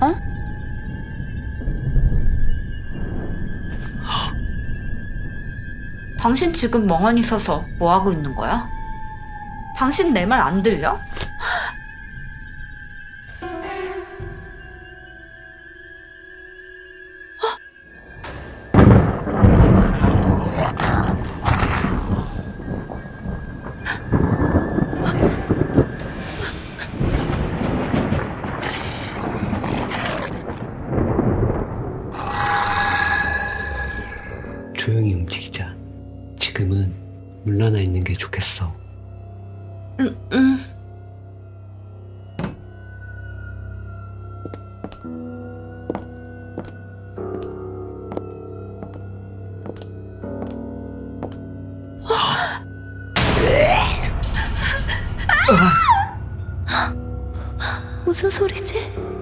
어? 당신 지금 멍하니 서서 뭐하고 있는 거야? 당신 내 말 안 들려? 조용히 움직이자. 지금은 물러나 있는 게 좋겠어. 응, 응. 무슨 소리지?